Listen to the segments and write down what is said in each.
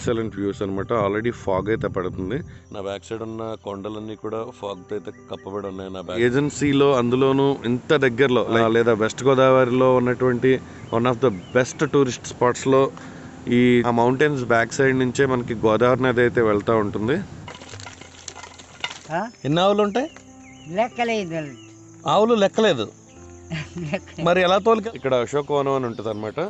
Excellent views అనమాట already fog అయితే పడుతుంది. నా బ్యాక్ సైడ్ ఉన్న కొండలన్నీ కూడా ఫాగ్తో అయితే కప్పబడి ఉన్నాయి నా బ్యాక్. ఏజెన్సీలో అందులోనూ ఇంత దగ్గరలో లేదా వెస్ట్ గోదావరిలో ఉన్నటువంటి one of the best tourist స్పాట్స్లో ఈ ఆ మౌంటైన్స్ బ్యాక్ సైడ్ నుంచే మనకి గోదావరి నది అయితే వెళ్తూ ఉంటుంది. ఆ? ఎన్ని ఆవులు ఉంటాయి? లెక్కలేదు. ఆవులు లెక్కలేదు. మరి ఎలా తోలిక? ఇక్కడ అశోకవనం అని ఉంటుంది అనమాట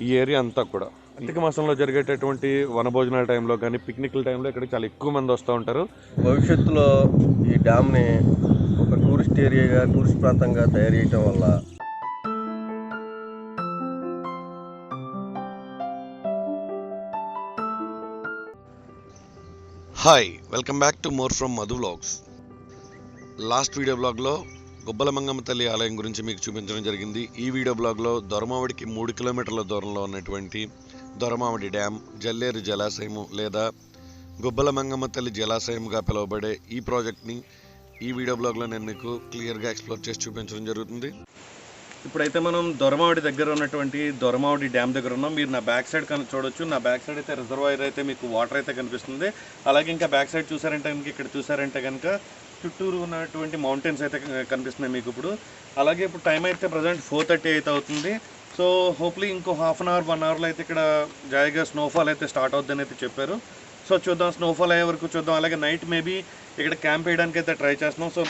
ఈ ఏరియా అంతా కూడా. కార్తీక మాసంలో జరిగేటటువంటి వనభోజనాల టైంలో కానీ పిక్నిక్ల టైంలో ఇక్కడ చాలా ఎక్కువ మంది వస్తూ ఉంటారు. భవిష్యత్తులో ఈ డ్యామ్ని ఒక టూరిస్ట్ ఏరియాగా టూరిస్ట్ ప్రాంతంగా తయారు చేయటం వల్ల hi welcome back to more from Madhu vlogs last video బ్లాగ్లో గుబ్బల మంగమ్మ తల్లి ఆలయం గురించి మీకు చూపించడం జరిగింది. ఈ వీడియో బ్లాగ్లో దొరమావిడికి మూడు కిలోమీటర్ల దూరంలో ఉన్నటువంటి దొరమామిడి డ్యామ్ జల్లేరు జలాశయము లేదా గుబ్బల మంగమ్మ తల్లి జలాశయముగా పిలువబడే ఈ ప్రాజెక్ట్ని ఈ వీడియో బ్లాగ్లో నేను మీకు క్లియర్గా ఎక్స్ప్లోర్ చేసి చూపించడం జరుగుతుంది. ఇప్పుడైతే మనం దొరమావిడి దగ్గర ఉన్నటువంటి దొరమావిడి డ్యామ్ దగ్గర ఉన్నాం. మీరు నా బ్యాక్ సైడ్ కను చూడొచ్చు. నా బ్యాక్ సైడ్ అయితే రిజర్వాయర్ అయితే మీకు వాటర్ అయితే కనిపిస్తుంది. అలాగే ఇంకా బ్యాక్ సైడ్ చూసారంటే కనుక ఇక్కడ చూసారంటే కనుక చుట్టూరు ఉన్నటువంటి మౌంటైన్స్ అయితే కనిపిస్తున్నాయి మీకు ఇప్పుడు. అలాగే ఇప్పుడు టైం అయితే ప్రజెంట్ ఫోర్ థర్టీ అయితే అవుతుంది. సో హోప్లీ ఇంకో హాఫ్ అన్ అవర్ వన్ అవర్లో అయితే ఇక్కడ జాయిగా స్నోఫాల్ అయితే స్టార్ట్ అవుద్దని అయితే చెప్పారు. సో చూద్దాం స్నోఫాల్ అయ్యే వరకు చూద్దాం. అలాగే నైట్ మేబీ ఇక్కడ క్యాంప్ వేయడానికి అయితే ట్రై చేస్తున్నాం. సో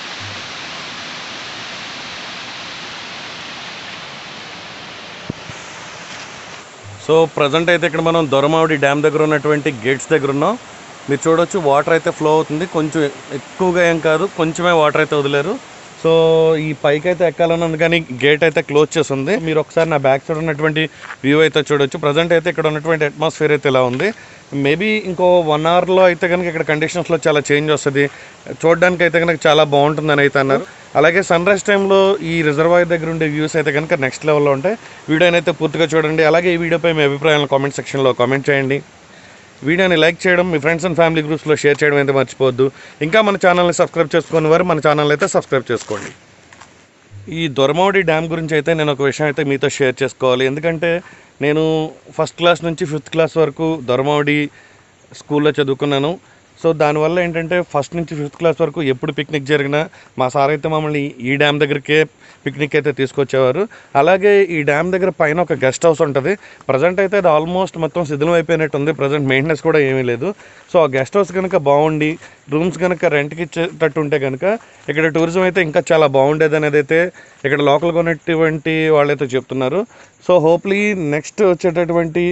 సో ప్రజెంట్ అయితే ఇక్కడ మనం దొరమావిడి డ్యామ్ దగ్గర ఉన్నటువంటి గేట్స్ దగ్గర ఉన్నాం. మీరు చూడొచ్చు వాటర్ అయితే ఫ్లో అవుతుంది. కొంచెం ఎక్కువగా ఏం కాదు కొంచెమే వాటర్ అయితే వదిలేరు. సో ఈ పైకి అయితే ఎక్కాలన్నాను కానీ గేట్ అయితే క్లోజ్ చేసి ఉంది మీరు ఒకసారి నా బ్యాక్ సైడ్ ఉన్నటువంటి వ్యూ అయితే చూడొచ్చు. ప్రజెంట్ అయితే ఇక్కడ ఉన్నటువంటి అట్మాస్ఫియర్ అయితే ఇలా ఉంది. మేబీ ఇంకో వన్ అవర్లో అయితే కనుక ఇక్కడ కండిషన్స్లో చాలా చేంజ్ వస్తుంది. చూడడానికి అయితే కనుక చాలా బాగుంటుందని అయితే అన్నారు. అలాగే సన్ రైజ్ టైంలో ఈ రిజర్వాయర్ దగ్గర ఉండే వ్యూస్ అయితే కనుక నెక్స్ట్ లెవెల్లో ఉంటాయి. వీడియోని అయితే పూర్తిగా చూడండి. అలాగే ఈ వీడియోపై మీ అభిప్రాయాలను కామెంట్ సెక్షన్లో కామెంట్ చేయండి. వీడియోని లైక్ చేయడం మీ ఫ్రెండ్స్ అండ్ ఫ్యామిలీ గ్రూప్స్లో షేర్ చేయడం అయితే మర్చిపోవద్దు. ఇంకా మన ఛానల్ని సబ్స్క్రైబ్ చేసుకుని వారు మన ఛానల్ అయితే సబ్స్క్రైబ్ చేసుకోండి. ఈ దొరమౌడి డ్యామ్ గురించి అయితే నేను ఒక విషయం అయితే మీతో షేర్ చేసుకోవాలి. ఎందుకంటే నేను ఫస్ట్ క్లాస్ నుంచి ఫిఫ్త్ క్లాస్ వరకు దొరమౌడి స్కూల్లో చదువుకున్నాను. సో దానివల్ల ఏంటంటే ఫస్ట్ నుంచి ఫిఫ్త్ క్లాస్ వరకు ఎప్పుడు పిక్నిక్ జరిగినా మా సార్ అయితే మమ్మల్ని ఈ డ్యామ్ దగ్గరికే పిక్నిక్ అయితే తీసుకొచ్చేవారు. అలాగే ఈ డ్యామ్ దగ్గర పైన ఒక గెస్ట్ హౌస్ ఉంటుంది. ప్రజెంట్ అయితే అది ఆల్మోస్ట్ మొత్తం శిథిలం అయిపోయినట్టు ఉంది. ప్రజెంట్ మెయింటెనెన్స్ కూడా ఏమీ లేదు. సో ఆ గెస్ట్ హౌస్ కనుక బాగుండి రూమ్స్ కనుక రెంట్కి ఇచ్చేటట్టు ఉంటే కనుక ఇక్కడ టూరిజం అయితే ఇంకా చాలా బాగుండేది అనేది అయితే ఇక్కడ లోకల్గా ఉన్నటువంటి వాళ్ళైతే చెప్తున్నారు. సో హోప్లీ నెక్స్ట్ వచ్చేటటువంటి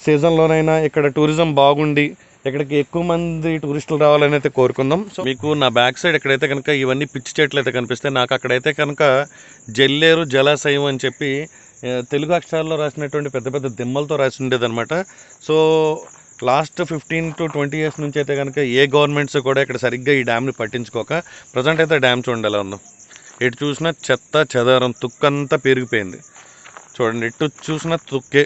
సీజన్లోనైనా ఇక్కడ టూరిజం బాగుండి ఇక్కడికి ఎక్కువ మంది టూరిస్టులు రావాలని అయితే కోరుకుందాం. సో మీకు నా బ్యాక్ సైడ్ ఎక్కడైతే కనుక ఇవన్నీ పిచ్చి చెట్లు అయితే కనిపిస్తాయి నాకు అక్కడైతే కనుక జల్లేరు జలాశయం అని చెప్పి తెలుగు అక్షరాల్లో రాసినటువంటి పెద్ద పెద్ద దిమ్మలతో రాసి ఉండేది అనమాట so last fifteen to twenty years నుంచి అయితే కనుక ఏ గవర్నమెంట్స్ కూడా ఇక్కడ సరిగ్గా ఈ డ్యామ్ని పట్టించుకోక ప్రజెంట్ అయితే డ్యామ్ చూడండి ఎలా ఉందో ఎటు చూసినా చెత్త చెదారం తుక్కంతా పెరిగిపోయింది. చూడండి ఎటు చూసినా తుక్కే.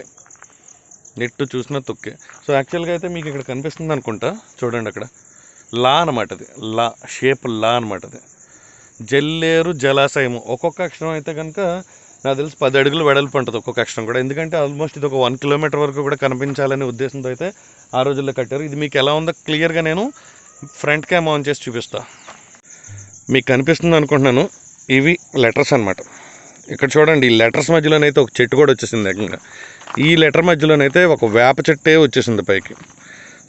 నెట్టు చూసిన తొక్కే. సో యాక్చువల్గా అయితే మీకు ఇక్కడ కనిపిస్తుంది అనుకుంటా. చూడండి అక్కడ. లా అనమాట అది. లా షేప్ లా అనమాట అది. జల్లేరు జలాశయము. ఒక్కొక్క అక్షరం అయితే కనుక నాకు తెలిసి పది అడుగులు వెడల్పు ఉంటుంది ఒక్కొక్క అక్షరం కూడా. ఎందుకంటే ఆల్మోస్ట్ ఇది ఒక వన్ కిలోమీటర్ వరకు కూడా కనిపించాలనే ఉద్దేశంతో అయితే ఆ రోజుల్లో కట్టారు. ఇది మీకు ఎలా ఉందో క్లియర్గా నేను ఫ్రంట్ క్యామ్ ఆన్ చేసి చూపిస్తా. మీకు కనిపిస్తుంది అనుకుంటున్నాను. ఇవి లెటర్స్ అన్నమాట. ఇక్కడ చూడండి ఈ లెటర్స్ మధ్యలోనైతే ఒక చెట్టు కూడా వచ్చేసింది ఏకంగా. ఈ లెటర్ మధ్యలోనైతే ఒక వేప చెట్టే వచ్చేసింది పైకి.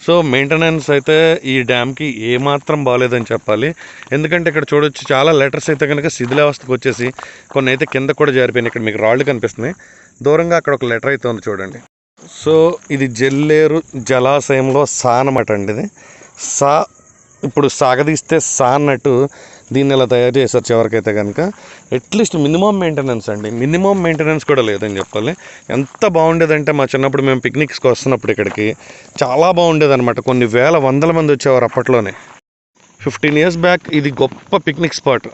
సో మెయింటెనెన్స్ అయితే ఈ డ్యామ్కి ఏమాత్రం బాగాలేదని చెప్పాలి. ఎందుకంటే ఇక్కడ చూడొచ్చు చాలా లెటర్స్ అయితే కనుక శిథిలావస్థకు వచ్చేసి కొన్ని అయితే కింద కూడా జారిపోయినాయి. ఇక్కడ మీకు రాళ్ళు కనిపిస్తున్నాయి. దూరంగా అక్కడ ఒక లెటర్ అయితే ఉంది చూడండి. సో ఇది జల్లేరు జలాశయంలో సా అనమాట అండి ఇది. సా ఇప్పుడు సాగదీస్తే సా అన్నట్టు దీన్ని ఇలా తయారు చేశారు చివరికైతే కనుక అట్లీస్ట్ మినిమం మెయింటెనెన్స్ అండి. మినిమం మెయింటెనెన్స్ కూడా లేదని చెప్పాలి. ఎంత బాగుండేదంటే మా చిన్నప్పుడు మేము పిక్నిక్స్కి వస్తున్నప్పుడు ఇక్కడికి చాలా బాగుండేది అనమాట కొన్ని వేల వందల మంది వచ్చేవారు అప్పట్లోనే. ఫిఫ్టీన్ ఇయర్స్ బ్యాక్ ఇది గొప్ప పిక్నిక్ స్పాట్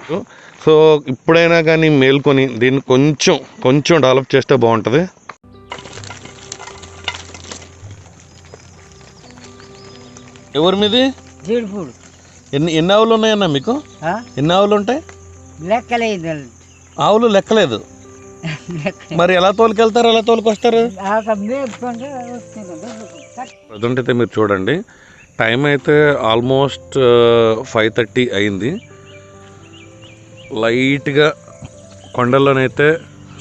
సో ఇప్పుడైనా కానీ మేల్కొని దీన్ని కొంచెం కొంచెం డెవలప్ చేస్తే బాగుంటుంది. ఎవరి మీది? ఎన్ని ఎన్ని ఆవులు ఉన్నాయన్నా మీకు? ఆ? ఎన్ని ఆవులు ఉంటాయి? లెక్కలేదు. ఆవులు లెక్కలేదు. లెక్క మరి ఎలా తోలుకెళ్తారు? ఎలా తోలుకొస్తారు? ఆ మేపుకుంటే వస్తుంది ప్రజెంట్ అయితే మీరు చూడండి. టైం అయితే ఆల్మోస్ట్ ఫైవ్ థర్టీ అయింది. లైట్గా కొండల్లోనైతే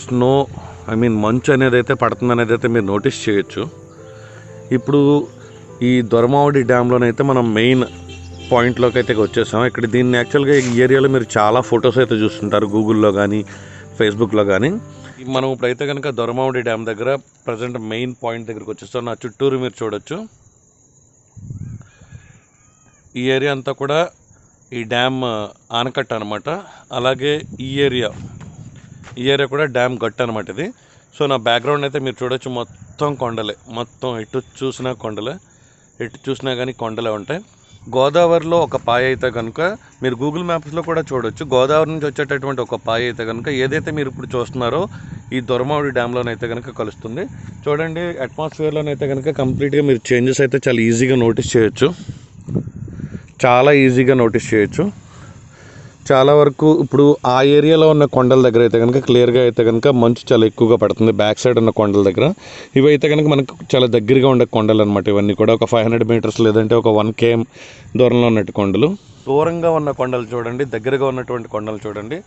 స్నో ఐ మీన్ మంచు అనేది అయితే పడుతుంది అనేది అయితే మీరు నోటీస్ చేయొచ్చు. ఇప్పుడు ఈ దొరమావడి డ్యామ్లోనైతే మనం మెయిన్ పాయింట్లోకి అయితే వచ్చేసాం. ఇక్కడ దీన్ని యాక్చువల్గా ఈ ఏరియాలో మీరు చాలా ఫొటోస్ అయితే చూస్తుంటారు. గూగుల్లో కానీ ఫేస్బుక్లో కానీ మనం ఇప్పుడైతే కనుక దొరమావడి డ్యామ్ దగ్గర ప్రజెంట్ మెయిన్ పాయింట్ దగ్గరికి వచ్చేస్తాం. నా చుట్టూరు మీరు చూడొచ్చు. ఈ ఏరియా అంతా కూడా ఈ డ్యామ్ ఆనకట్ట అనమాట అలాగే ఈ ఏరియా ఈ ఏరియా కూడా డ్యామ్ గట్ట అనమాట ఇది. సో నా బ్యాక్గ్రౌండ్ అయితే మీరు చూడొచ్చు. మొత్తం కొండలే. మొత్తం ఎటు చూసినా కొండలే. ఎటు చూసినా కానీ కొండలే ఉంటాయి. గోదావరిలో ఒక పాయ అయితే కనుక మీరు గూగుల్ మ్యాప్స్లో కూడా చూడొచ్చు. గోదావరి నుంచి వచ్చేటటువంటి ఒక పాయ అయితే కనుక ఏదైతే మీరు ఇప్పుడు చూస్తున్నారో ఈ దొరమావిడి డ్యామ్లోనైతే కనుక కలుస్తుంది. చూడండి అట్మాస్ఫియర్లోనైతే కనుక కంప్లీట్గా మీరు చేంజెస్ అయితే చాలా ఈజీగా నోటీస్ చేయొచ్చు. చాలా ఈజీగా నోటీస్ చేయొచ్చు. చాలా వరకు ఇప్పుడు ఆ ఏరియాలో ఉన్న కొండల దగ్గర అయితే కనుక క్లియర్గా అయితే కనుక మంచు చాలా ఎక్కువగా పడుతుంది బ్యాక్ సైడ్ ఉన్న కొండల దగ్గర. ఇవి అయితే కనుక మనకు చాలా దగ్గరగా ఉండే కొండలు అనమాట ఇవన్నీ కూడా. ఒక ఫైవ్ హండ్రెడ్ మీటర్స్ లేదంటే ఒక వన్ కేఎం దూరంలో ఉన్నట్టు కొండలు. దూరంగా ఉన్న కొండలు చూడండి దగ్గరగా ఉన్నటువంటి కొండలు చూడండి.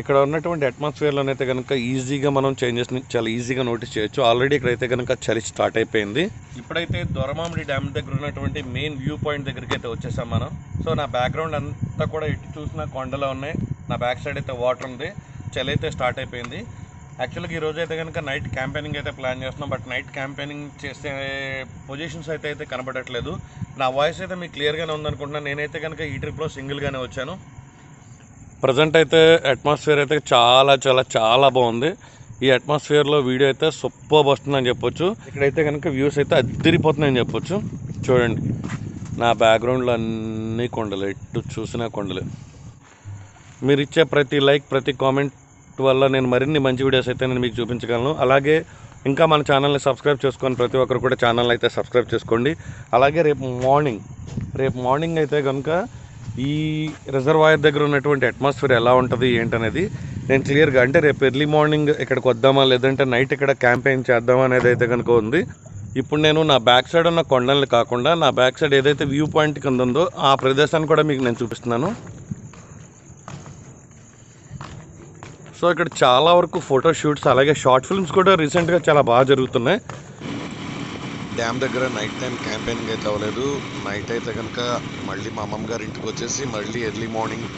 ఇక్కడ ఉన్నటువంటి అట్మాస్ఫియర్లోనైతే కనుక ఈజీగా మనం చేంజెస్ని చాలా ఈజీగా నోటీస్ చేయొచ్చు. ఆల్రెడీ ఇక్కడైతే కనుక చలి స్టార్ట్ అయిపోయింది. ఇప్పుడైతే దొరమామిడి డ్యామ్ దగ్గర ఉన్నటువంటి మెయిన్ వ్యూ పాయింట్ దగ్గరికి అయితే వచ్చేసాం మనం. సో నా బ్యాక్గ్రౌండ్ అంతా కూడా ఎటు చూసినా కొండలో ఉన్నాయి. నా బ్యాక్ సైడ్ అయితే వాటర్ ఉంది. చలి అయితే స్టార్ట్ అయిపోయింది. యాక్చువల్గా ఈ రోజు అయితే కనుక నైట్ క్యాంపెయినింగ్ అయితే ప్లాన్ చేస్తున్నాం. బట్ నైట్ క్యాంపెయినింగ్ చేసే పొజిషన్స్ అయితే అయితే కనబడట్లేదు. నా వాయిస్ అయితే మీకు క్లియర్గానే ఉందనుకుంటున్నాను నేనైతే కనుక ఈ ట్రిప్లో సింగిల్గానే వచ్చాను. ప్రజెంట్ అయితే అట్మాస్ఫియర్ అయితే చాలా చాలా చాలా బాగుంది. ఈ అట్మాస్ఫియర్లో వీడియో అయితే సూపర్ వస్తుందని చెప్పొచ్చు. ఇక్కడైతే కనుక వ్యూస్ అయితే అద్దరిపోతున్నాయని చెప్పొచ్చు. చూడండి. నా బ్యాక్గ్రౌండ్లో అన్నీ కొండలు. ఎటు చూసినా కొండలు. మీరు ఇచ్చే ప్రతి లైక్ ప్రతి కామెంట్ వల్ల నేను మరిన్ని మంచి వీడియోస్ అయితే నేను మీకు చూపించగలను. అలాగే ఇంకా మన ఛానల్ని సబ్స్క్రైబ్ చేసుకొని ప్రతి ఒక్కరు కూడా ఛానల్ అయితే సబ్స్క్రైబ్ చేసుకోండి. అలాగే రేపు మార్నింగ్ రేపు మార్నింగ్ అయితే కనుక ఈ రిజర్వాయర్ దగ్గర ఉన్నటువంటి అట్మాస్ఫియర్ ఎలా ఉంటుంది ఏంటనేది నేను క్లియర్గా అంటే రేపు ఎర్లీ మార్నింగ్ ఇక్కడికి వద్దామా లేదంటే నైట్ ఇక్కడ క్యాంపెయిన్ చేద్దామా అనేది అయితే కనుక ఉంది. ఇప్పుడు నేను నా బ్యాక్ సైడ్ ఉన్న కొండల్ని కాకుండా నా బ్యాక్ సైడ్ ఏదైతే వ్యూ పాయింట్ కింద ఉందో ఆ ప్రదేశాన్ని కూడా మీకు నేను చూపిస్తున్నాను. సో ఇక్కడ చాలా వరకు ఫోటో షూట్స్ అలాగే షార్ట్ ఫిల్మ్స్ కూడా రీసెంట్గా చాలా బాగా జరుగుతున్నాయి. డ్యామ్ దగ్గర నైట్ టైం క్యాంపెయినింగ్ అయితే అవ్వలేదు. నైట్ అయితే కనుక మళ్ళీ మా అమ్మమ్మ గారి ఇంటికి వచ్చేసి మళ్ళీ ఎర్లీ మార్నింగ్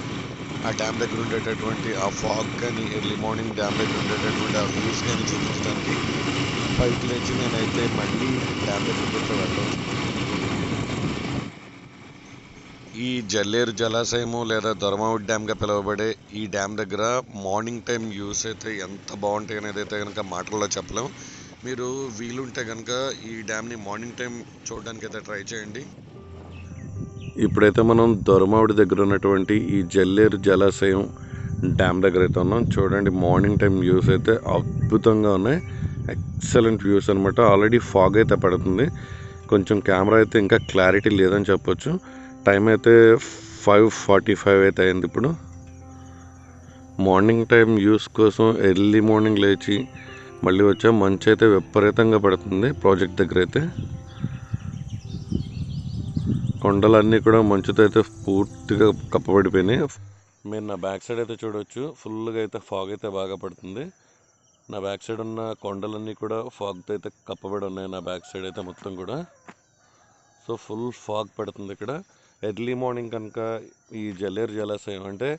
ఆ డ్యామ్ దగ్గర ఉండేటటువంటి ఆ ఫాగ్ కానీ ఎర్లీ మార్నింగ్ డ్యామ్ దగ్గర ఉండేటటువంటి ఆ వ్యూస్ కానీ చూపించడానికి పైకి లేచి నేనైతే మళ్ళీ డ్యామ్ దగ్గరికి అయితే వెళ్ళాను. ఈ జల్లేరు జలాశయము లేదా ధర్మవుడ్ డ్యామ్గా పిలువబడే ఈ డ్యామ్ దగ్గర మార్నింగ్ టైం వ్యూస్ అయితే ఎంత బాగుంటాయి అనేది అయితే కనుక మాటల్లో చెప్పలేం. మీరు వీలుంటే కనుక ఈ డ్యామ్ని మార్నింగ్ టైం చూడడానికి అయితే ట్రై చేయండి. ఇప్పుడైతే మనం దొరమావిడి దగ్గర ఉన్నటువంటి ఈ జల్లేరు జలాశయం డ్యామ్ దగ్గర అయితే ఉన్నాం. చూడండి మార్నింగ్ టైం వ్యూస్ అయితే అద్భుతంగా ఉన్నాయి. ఎక్సలెంట్ వ్యూస్ అనమాట ఆల్రెడీ ఫాగ్ అయితే పడుతుంది. కొంచెం కెమెరా అయితే ఇంకా క్లారిటీ లేదని చెప్పొచ్చు. టైం అయితే ఫైవ్ ఫార్టీ ఫైవ్ అయితే అయింది ఇప్పుడు. మార్నింగ్ టైం యూస్ కోసం ఎర్లీ మార్నింగ్ లేచి మళ్ళీ వచ్చా మంచి అయితే విపరీతంగా పడుతుంది. ప్రాజెక్ట్ దగ్గర అయితే కొండలన్నీ కూడా మంచుతో అయితే పూర్తిగా కప్పబడిపోయినాయి. మీరు నా బ్యాక్ సైడ్ అయితే చూడవచ్చు ఫుల్గా అయితే ఫాగ్ అయితే బాగా పడుతుంది. నా బ్యాక్ సైడ్ ఉన్న కొండలన్నీ కూడా ఫాగ్తో అయితే కప్పబడి ఉన్నాయి. నా బ్యాక్ సైడ్ అయితే మొత్తం కూడా. సో ఫుల్ ఫాగ్ పడుతుంది ఇక్కడ. ఎర్లీ మార్నింగ్ కనుక ఈ జలేరు జలాశయం అంటే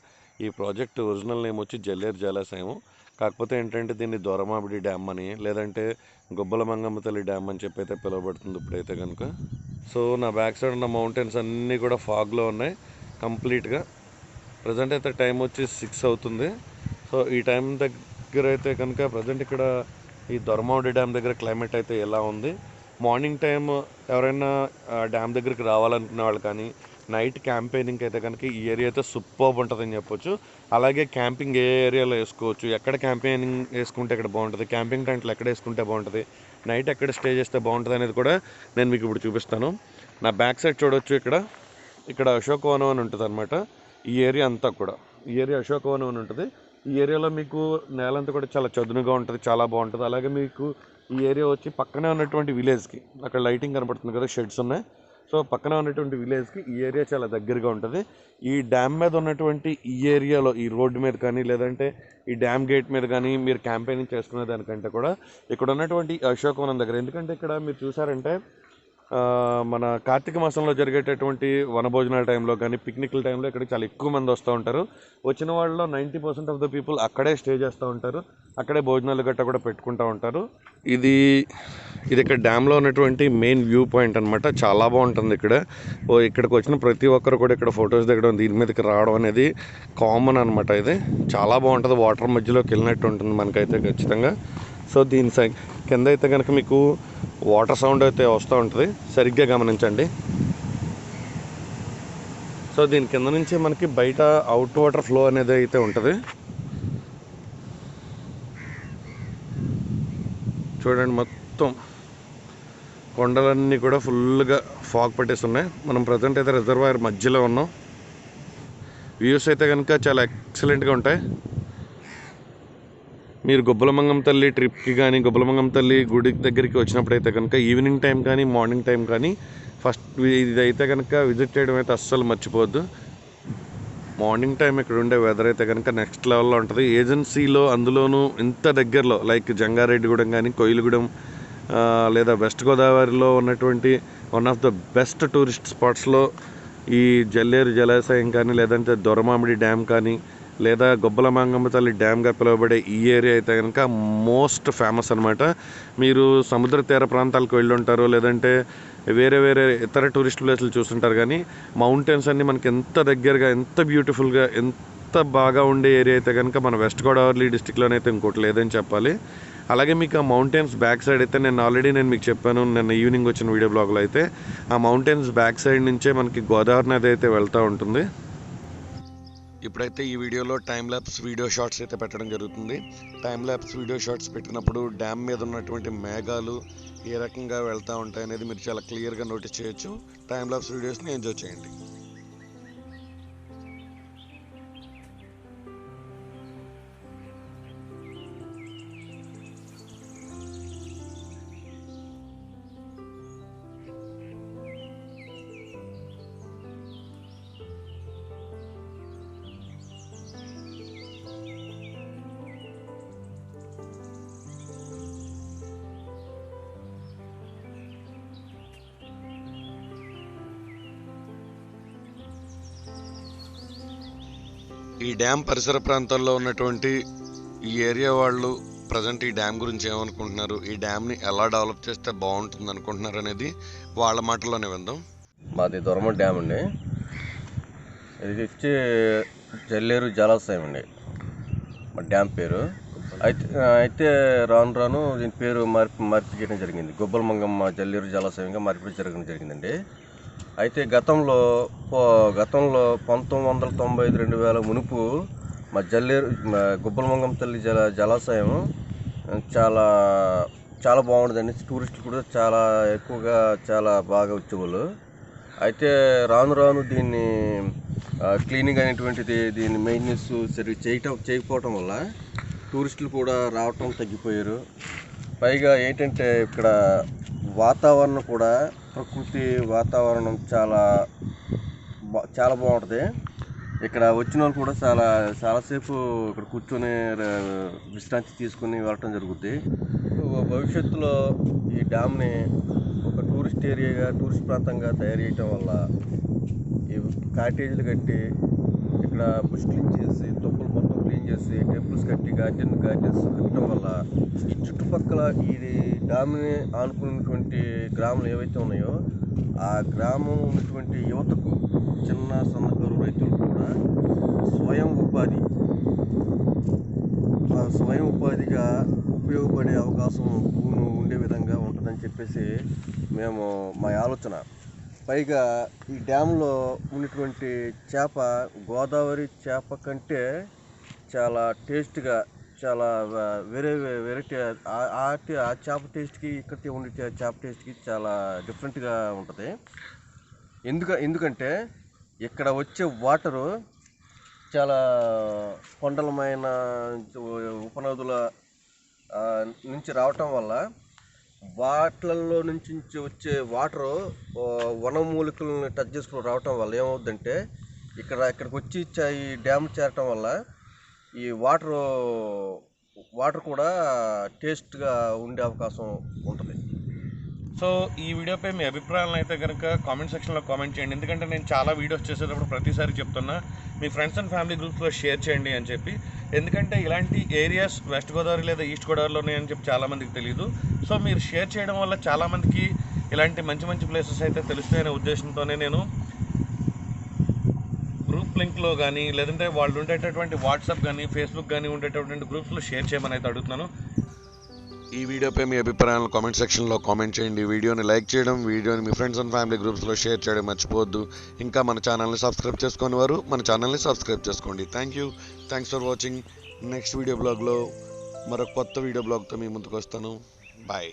ఈ ప్రాజెక్ట్ ఒరిజినల్ నేమ్ వచ్చి జల్లేరు జలాశయం కాకపోతే ఏంటంటే దీన్ని దొరమాబిడి డ్యామ్ అని లేదంటే గొబ్బల మంగమ్మ తల్లి డ్యామ్ అని చెప్పి అయితే పిలువబడుతుంది ఇప్పుడైతే కనుక సో నా బ్యాక్ సైడ్ ఉన్న మౌంటైన్స్ అన్నీ కూడా ఫాగ్లో ఉన్నాయి కంప్లీట్గా. ప్రజెంట్ అయితే టైం వచ్చి సిక్స్ అవుతుంది. సో ఈ టైం దగ్గర అయితే కనుక ప్రజెంట్ ఇక్కడ ఈ దొరమావడి డ్యామ్ దగ్గర క్లైమేట్ అయితే ఎలా ఉంది? మార్నింగ్ టైం ఎవరైనా డ్యామ్ దగ్గరికి రావాలనుకునే వాళ్ళు కానీ నైట్ క్యాంపెయినింగ్ అయితే కనుక ఈ ఏరియా అయితే సూపర్ ఉంటుందని చెప్పొచ్చు. అలాగే క్యాంపింగ్ ఏ ఏరియాలో వేసుకోవచ్చు. ఎక్కడ క్యాంపెయినింగ్ వేసుకుంటే ఇక్కడ బాగుంటుంది? క్యాంపింగ్ టెంట్లు ఎక్కడ వేసుకుంటే బాగుంటుంది? నైట్ ఎక్కడ స్టే చేస్తే బాగుంటుంది అనేది కూడా నేను మీకు ఇప్పుడు చూపిస్తాను. నా బ్యాక్ సైడ్ చూడొచ్చు ఇక్కడ. ఇక్కడ అశోకవనం అని ఉంటుంది అనమాట ఈ ఏరియా అంతా కూడా. ఈ ఏరియా అశోకవనం అని ఉంటుంది. ఈ ఏరియాలో మీకు నేలంతా కూడా చాలా చదునుగా ఉంటుంది చాలా బాగుంటుంది. అలాగే మీకు ఈ ఏరియా వచ్చి పక్కనే ఉన్నటువంటి విలేజ్కి. అక్కడ లైటింగ్ కనపడుతుంది కదా షెడ్స్ ఉన్నాయి. సో పక్కన ఉన్నటువంటి విలేజ్కి ఈ ఏరియా చాలా దగ్గరగా ఉంటుంది. ఈ డ్యామ్ మీద ఉన్నటువంటి ఈ ఏరియాలో ఈ రోడ్డు మీద కానీ లేదంటే ఈ డ్యామ్ గేట్ మీద కానీ మీరు క్యాంపెయినింగ్ చేసుకునే దానికంటే కూడా ఇక్కడ ఉన్నటువంటి అశోకవనం దగ్గర. ఎందుకంటే ఇక్కడ మీరు చూసారంటే మన కార్తీక మాసంలో జరిగేటటువంటి వనభోజనాల టైంలో కానీ పిక్నిక్ల టైంలో ఇక్కడ చాలా ఎక్కువ మంది వస్తూ ఉంటారు. వచ్చిన వాళ్ళలో ninety percent of the people అక్కడే స్టే చేస్తూ ఉంటారు. అక్కడే భోజనాలు గట్రా కూడా పెట్టుకుంటూ ఉంటారు. ఇది ఇది ఇక్కడ డ్యామ్లో ఉన్నటువంటి మెయిన్ వ్యూ పాయింట్ అనమాట చాలా బాగుంటుంది ఇక్కడ. ఓ ఇక్కడికి వచ్చిన ప్రతి ఒక్కరు కూడా ఇక్కడ ఫొటోస్ దిగడం దీని మీదకి రావడం అనేది కామన్ అనమాట ఇది. చాలా బాగుంటుంది. వాటర్ మధ్యలోకి వెళ్ళినట్టు ఉంటుంది మనకైతే ఖచ్చితంగా. సో దీని సై కింద అయితే కనుక మీకు వాటర్ సౌండ్ అయితే వస్తూ ఉంటుంది. సరిగ్గా గమనించండి. సో దీని కింద నుంచి మనకి బయట అవుట్ వాటర్ ఫ్లో అనేది అయితే ఉంటుంది. చూడండి మొత్తం కొండలన్నీ కూడా ఫుల్గా ఫాగ్ పట్టేసి ఉన్నాయి మనం ప్రజెంట్ అయితే రిజర్వాయర్ మధ్యలో ఉన్నాం. వ్యూస్ అయితే కనుక చాలా ఎక్సలెంట్గా ఉంటాయి. మీరు గుబ్బలమంగం తల్లి ట్రిప్కి కానీ గుబ్బలమంగం తల్లి గుడి దగ్గరికి వచ్చినప్పుడు అయితే కనుక ఈవినింగ్ టైం కానీ మార్నింగ్ టైం కానీ ఫస్ట్ ఇది అయితే కనుక విజిట్ చేయడం అయితే అస్సలు మర్చిపోవద్దు. మార్నింగ్ టైం ఇక్కడ ఉండే వెదర్ అయితే కనుక నెక్స్ట్ లెవెల్లో ఉంటుంది. ఏజెన్సీలో అందులోనూ ఇంత దగ్గరలో లైక్ జంగారెడ్డిగూడెం కానీ కోయిలగూడెం లేదా వెస్ట్ గోదావరిలో ఉన్నటువంటి one of the best tourist స్పాట్స్లో ఈ జల్లేరు జలాశయం కానీ లేదంటే దొరమామిడి డ్యామ్ కానీ లేదా గొబ్బల మంగమ్మ తల్లి డ్యామ్గా పిలువబడే ఈ ఏరియా అయితే కనుక మోస్ట్ ఫేమస్ అనమాట మీరు సముద్ర తీర ప్రాంతాలకు వెళ్ళి ఉంటారు లేదంటే వేరే వేరే ఇతర టూరిస్ట్ ప్లేసులు చూస్తుంటారు కానీ మౌంటైన్స్ అన్నీ మనకి ఎంత దగ్గరగా ఎంత బ్యూటిఫుల్గా ఎంత బాగా ఉండే ఏరియా అయితే కనుక మన వెస్ట్ గోదావరి డిస్టిక్లోనైతే ఇంకోటి లేదని చెప్పాలి. అలాగే మీకు ఆ మౌంటైన్స్ బ్యాక్ సైడ్ అయితే నేను ఆల్రెడీ నేను మీకు చెప్పాను నిన్న ఈవినింగ్ వచ్చిన వీడియో బ్లాగ్లో అయితే ఆ మౌంటైన్స్ బ్యాక్ సైడ్ నుంచే మనకి గోదావరి నది అయితే వెళ్తూ ఉంటుంది. ఇప్పుడైతే ఈ వీడియోలో టైం ల్యాబ్స్ వీడియో షార్ట్స్ అయితే పెట్టడం జరుగుతుంది. టైం ల్యాబ్స్ వీడియో షార్ట్స్ పెట్టినప్పుడు డ్యామ్ మీద ఉన్నటువంటి మేఘాలు ఏ రకంగా వెళ్తూ ఉంటాయి అనేది మీరు చాలా క్లియర్గా నోటీస్ చేయొచ్చు. టైం ల్యాబ్స్ వీడియోస్ని ఎంజాయ్ చేయండి. ఈ డ్యామ్ పరిసర ప్రాంతాల్లో ఉన్నటువంటి ఈ ఏరియా వాళ్ళు ప్రజెంట్ ఈ డ్యామ్ గురించి ఏమనుకుంటున్నారు? ఈ డ్యామ్ని ఎలా డెవలప్ చేస్తే బాగుంటుంది అనుకుంటున్నారు అనేది వాళ్ళ మాటల్లోనే విందాం. మాది దొరమ డ్యామ్ అండి. ఇది వచ్చి జల్లేరు జలాశయం అండి. మా డ్యామ్ పేరు. అయితే అయితే రాను రాను దీని పేరు మార్పి మార్పు చేయడం జరిగింది. గొబ్బల మంగమ్మ జల్లేరు జలాశయంగా మార్పిడి జరగడం జరిగిందండి. అయితే గతంలో పో- గతంలో పంతొమ్మిది వందల తొంభై ఐదు రెండు వేల మునుపు మా జల్లేరు గుబ్బలమంగం తల్లి జల జలాశయం చాలా చాలా బాగుంటుందండి టూరిస్టులు కూడా చాలా ఎక్కువగా చాలా బాగా వచ్చేవాళ్ళు. అయితే రాను రాను దీన్ని క్లీనింగ్ అనేటువంటిది దీన్ని మెయింటెనెన్స్ సరి చేయటం చేయకపోవటం వల్ల టూరిస్టులు కూడా రావటం తగ్గిపోయారు. పైగా ఏంటంటే ఇక్కడ వాతావరణం కూడా ప్రకృతి వాతావరణం చాలా బా చాలా బాగుంటుంది. ఇక్కడ వచ్చిన వాళ్ళు కూడా చాలా చాలాసేపు ఇక్కడ కూర్చొని విశ్రాంతి తీసుకుని వెళ్ళటం జరుగుద్ది. భవిష్యత్తులో ఈ డ్యామ్ని ఒక టూరిస్ట్ ఏరియాగా టూరిస్ట్ ప్రాంతంగా తయారు చేయటం వల్ల ఈ కాటేజీలు కట్టి ఇక్కడ బుష్కింగ్ క్లీన్ చేసి తొక్కులు మొత్తం చేసి టెంపుల్స్ కట్టి గార్డెన్ గార్డెన్స్ కట్టడం వల్ల ఈ చుట్టుపక్కల ఇది డ్యామ్ని ఆనుకున్నటువంటి గ్రామాలు ఏవైతే ఉన్నాయో ఆ గ్రామం ఉన్నటువంటి యువతకు చిన్న సన్నకారు రైతులకు కూడా స్వయం ఉపాధి ఆ స్వయం ఉపాధిగా ఉపయోగపడే అవకాశం భూమి ఉండే విధంగా ఉంటుందని చెప్పేసి మేము మా ఆలోచన. పైగా ఈ డ్యాంలో ఉన్నటువంటి చేప గోదావరి చేప కంటే చాలా టేస్ట్గా చాలా వేరే వెరైటీ ఆ- ఆ చేప టేస్ట్కి ఇక్కడ ఉండే చేప టేస్ట్కి చాలా డిఫరెంట్గా ఉంటుంది. ఎందుక ఎందుకంటే ఇక్కడ వచ్చే వాటరు చాలా కొండలమైన ఉపనదుల నుంచి రావటం వల్ల వాటిలలో నుంచి వచ్చే వాటరు వనమూలికలను టచ్ చేసుకుని రావటం వల్ల ఏమవుద్దంటే ఇక్కడ ఇక్కడికి వచ్చి ఈ డ్యామ్ చేరటం వల్ల ఈ వాటరు వాటర్ కూడా టేస్ట్గా ఉండే అవకాశం ఉంటుంది. సో ఈ వీడియోపై మీ అభిప్రాయాలను అయితే కనుక కామెంట్ సెక్షన్లో కామెంట్ చేయండి. ఎందుకంటే నేను చాలా వీడియోస్ చేసేటప్పుడు ప్రతిసారి చెప్తున్నా మీ ఫ్రెండ్స్ అండ్ ఫ్యామిలీ గ్రూప్స్లో షేర్ చేయండి అని చెప్పి. ఎందుకంటే ఇలాంటి ఏరియాస్ వెస్ట్ గోదావరి లేదా ఈస్ట్ గోదావరిలోనే అని చెప్పి చాలామందికి తెలియదు సో మీరు షేర్ చేయడం వల్ల చాలామందికి ఇలాంటి మంచి మంచి ప్లేసెస్ అయితే తెలుస్తాయనే ఉద్దేశంతోనే నేను లింక్లో కానీ లేదంటే వాళ్ళు ఉండేటటువంటి వాట్సాప్ కానీ ఫేస్బుక్ కానీ ఉండేటటువంటి గ్రూప్స్లో షేర్ చేయమని అయితే అడుగుతున్నాను. ఈ వీడియోపై మీ అభిప్రాయాలను కామెంట్ సెక్షన్లో కామెంట్ చేయండి. వీడియోని లైక్ చేయడం వీడియోని మీ ఫ్రెండ్స్ అండ్ ఫ్యామిలీ గ్రూప్స్లో షేర్ చేయడం మర్చిపోవద్దు. ఇంకా మన ఛానల్ని సబ్స్క్రైబ్ చేసుకుని వారు మన ఛానల్ని సబ్స్క్రైబ్ చేసుకోండి. Thank you thanks for watching next video బ్లాగ్లో మరొక కొత్త వీడియో బ్లాగ్తో మీ ముందుకు వస్తాను. బాయ్